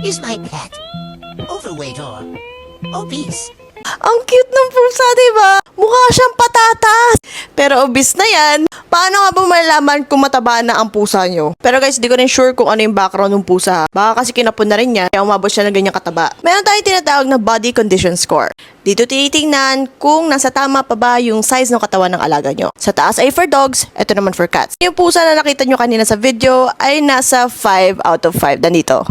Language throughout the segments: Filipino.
Is my pet overweight or obese? Ang cute ng pusa, di ba? Mukha siyang patatas. Pero obese na yan. Paano nga ba malalaman kung mataba na ang pusa nyo? Pero guys, di ko rin sure kung ano yung background ng pusa. Baka kasi kinapon na rin niya, kaya umabot siya ng ganyang kataba. Meron tayong tinatawag na body condition score. Dito tinitingnan kung nasa tama pa ba yung size ng katawan ng alaga nyo. Sa taas ay for dogs, ito naman for cats. Yung pusa na nakita nyo kanina sa video ay nasa 5 out of 5 nandito.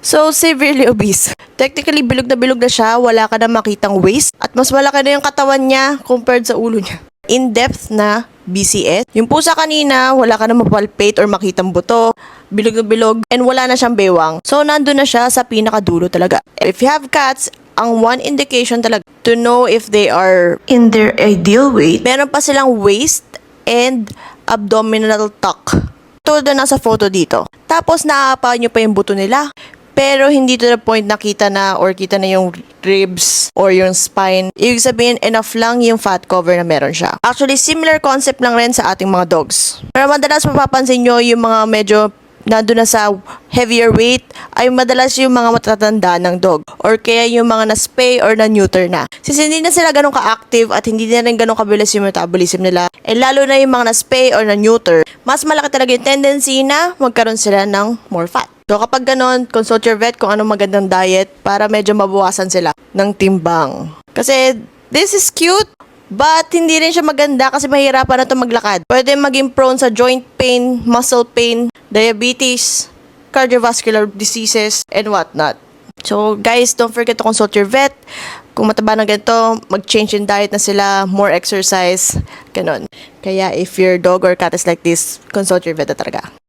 So, severely obese. Technically, bilog na bilog na siya, wala ka na makitang waist, at mas malaki na yung katawan niya compared sa ulo niya. In-depth na BCS. Yung pusa kanina, wala ka na mapalpate or makitang buto, bilog na bilog, and wala na siyang bewang. So, nandun na siya sa pinakadulo talaga. If you have cats, ang one indication talaga to know if they are in their ideal weight, meron pa silang waist and abdominal tuck. Tulad na nasa photo dito. Tapos naapa nyo pa yung buto nila. Pero hindi to the point na kita na or kita na yung ribs or yung spine. Ibig sabihin, enough lang yung fat cover na meron siya. Actually, similar concept lang rin sa ating mga dogs. Pero madalas mapapansin nyo yung mga medyo nandun na sa heavier weight ay madalas yung mga matatanda ng dog or kaya yung mga na-spay or na-neuter na. Since hindi na sila ganun ka-active at hindi na rin ganun kabilis yung metabolism nila, eh lalo na yung mga na-spay or na-neuter, mas malaki talaga yung tendency na magkaroon sila ng more fat. So kapag ganun, consult your vet kung anong magandang diet para medyo mabawasan sila ng timbang. Kasi this is cute, but hindi rin siya maganda kasi mahirapan na ito maglakad. Pwede maging prone sa joint pain, muscle pain, diabetes, cardiovascular diseases, and whatnot. So guys, don't forget to consult your vet. Kung mataba na ganito, mag-change in diet na sila, more exercise, ganun. Kaya if your dog or cat is like this, consult your vet na talaga.